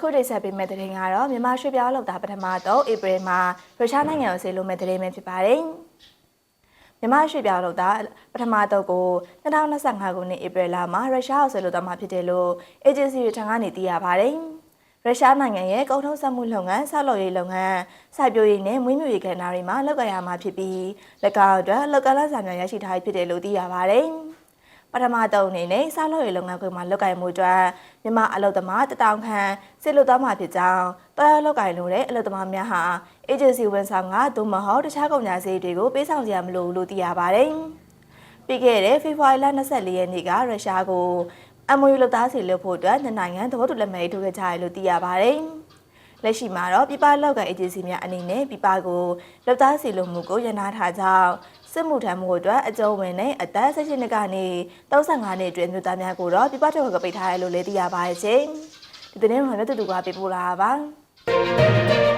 အခုတိဆက်ပေးမယ့်သတင်းကတော့မြန်မာရွှေပြောင်းလောက်တာပထမတော့ဧပြီမှာရုရှားနိုင်ငံကိုဆေးလို့မဲ့သတင်းပဲဖြစ်ပါတယ်။မြန်မာရွှေပြောင်းလောက်တာပထမတော့ကို2025ခုနှစ်ဧပြီလမှာရုရှားကိုဆေးလို့တော့မှာဖြစ်တယ်လို့ agency တွေထံကနေသိရပါတယ်။ရုရှားနိုင်ငံရဲ့ကုန်ထုတ်ဆက်မှုလုပ်ငန်းဆောက်လုပ်ရေးလုပ်ငန်းစိုက်ပျိုးရေးနဲ့မွေးမြူရေးကဏ္ဍတွေမှာလုပ်ကိုင်ရမှာဖြစ်ပြီး၎င်းအတွက်လောက်ကလစာများရရှိထားဖြစ်တယ်လို့သိရပါတယ်။ ပထမတုံးအနေနဲ့ဆောက်လုပ်ရေးလုပ်ငန်းခွင်မှာလုပ်ကိုင်မှုအတွက်မြန်မာအလုပ်သမားတထောင်ခန့်စစ်လို့သွားမှာဖြစ်ကြောင်းတော်ရလုပ်ကိုင်လို့တဲ့အလုပ်သမားများဟာ agency ဝန်ဆောင်ကသို့မဟုတ်တခြားကုန်ကြမ်းစီတွေကိုပေးဆောင်ကြရမလို့လို့သိရပါတယ်။ပြီးခဲ့တဲ့ဖေဖော်ဝါရီလ24ရက်နေ့ကရုရှားကို MOU လုပ်သားစီလုပ်ဖို့အတွက်နှစ်နိုင်ငံသဘောတူလက်မှတ်ရေးထိုးခဲ့ကြတယ်လို့သိရပါတယ်။လက်ရှိမှာတော့ပြပလောက်ကန် agency များအနေနဲ့ပြပကိုလုပ်သားစီလုပ်မှုကိုရနာထားကြောင်း စစ်မှုထမ်းမှုအတွက်အကျုံးဝင်တဲ့အသက်16နှစ်ကနေ35နှစ်အတွင်းမြို့သားများကိုတော့ပြပထုတ်ကပိတ်ထားရလို့လည်းသိရပါတယ်ရှင်။ဒီသတင်းမှာလည်းတူတူကပြပို့လာတာပါ။